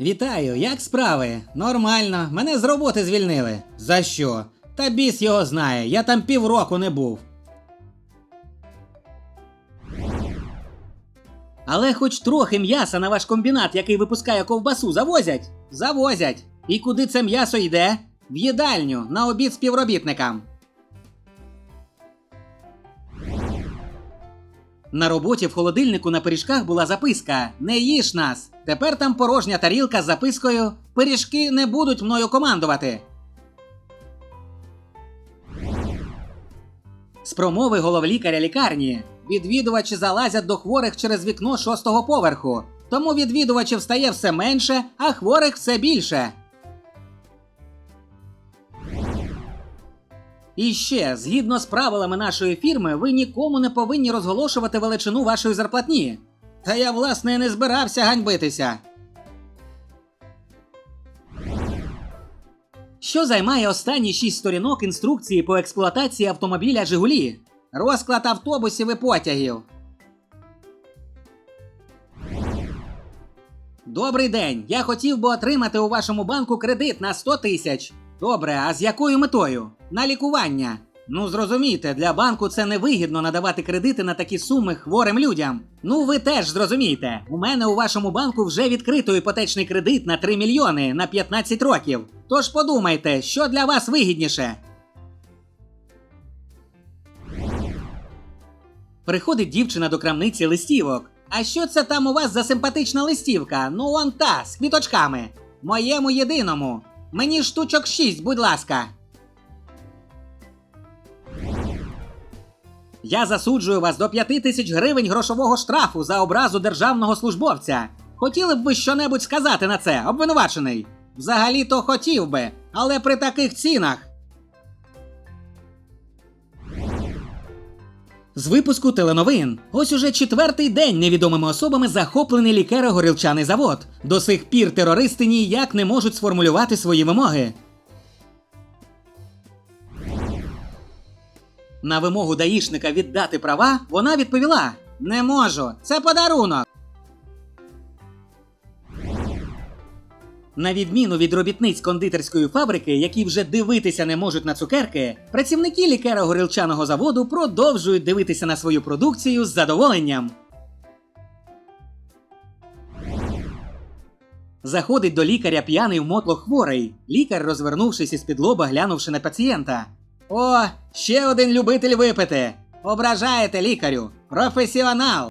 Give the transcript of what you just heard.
Вітаю, як справи? Нормально. Мене з роботи звільнили. За що? Та біс його знає, я там півроку не був. Але хоч трохи м'яса на ваш комбінат, який випускає ковбасу, завозять? Завозять. І куди це м'ясо йде? В їдальню, на обід співробітникам. На роботі в холодильнику на пиріжках була записка Не їж нас. Тепер там порожня тарілка з запискою Пиріжки не будуть мною командувати. З промови головлікаря лікарні відвідувачі залазять до хворих через вікно шостого поверху. Тому відвідувачів стає все менше, а хворих все більше. І ще, згідно з правилами нашої фірми, ви нікому не повинні розголошувати величину вашої зарплатні. Та я, власне, не збирався ганьбитися. Що займає останні шість сторінок інструкції по експлуатації автомобіля Жигулі? Розклад автобусів і потягів. Добрий день. Я хотів би отримати у вашому банку кредит на 100 тисяч. Добре, а з якою метою? На лікування. Ну зрозумійте, для банку це невигідно надавати кредити на такі суми хворим людям. Ну ви теж зрозумійте, у мене у вашому банку вже відкрито іпотечний кредит на 3 мільйони на 15 років. Тож подумайте, що для вас вигідніше. Приходить дівчина до крамниці листівок. А що це там у вас за симпатична листівка? Ну он та, з квіточками. Моєму єдиному. Мені штучок шість, будь ласка. Я засуджую вас до п'яти тисяч гривень грошового штрафу за образу державного службовця. Хотіли б ви щонебудь сказати на це, обвинувачений? Взагалі-то хотів би, але при таких цінах. З випуску теленовин. Ось уже четвертий день невідомими особами захоплений лікеро-горілчаний завод. До сих пір терористи ніяк не можуть сформулювати свої вимоги. На вимогу даїшника віддати права вона відповіла: Не можу, це подарунок. На відміну від робітниць кондитерської фабрики, які вже дивитися не можуть на цукерки, працівники лікеро-горілчаного заводу продовжують дивитися на свою продукцію з задоволенням. Заходить до лікаря п'яний в мотло хворий. Лікар, розвернувшись із під лоба, глянувши на пацієнта. О, ще один любитель випити. Ображаєте лікарю. Професіонал.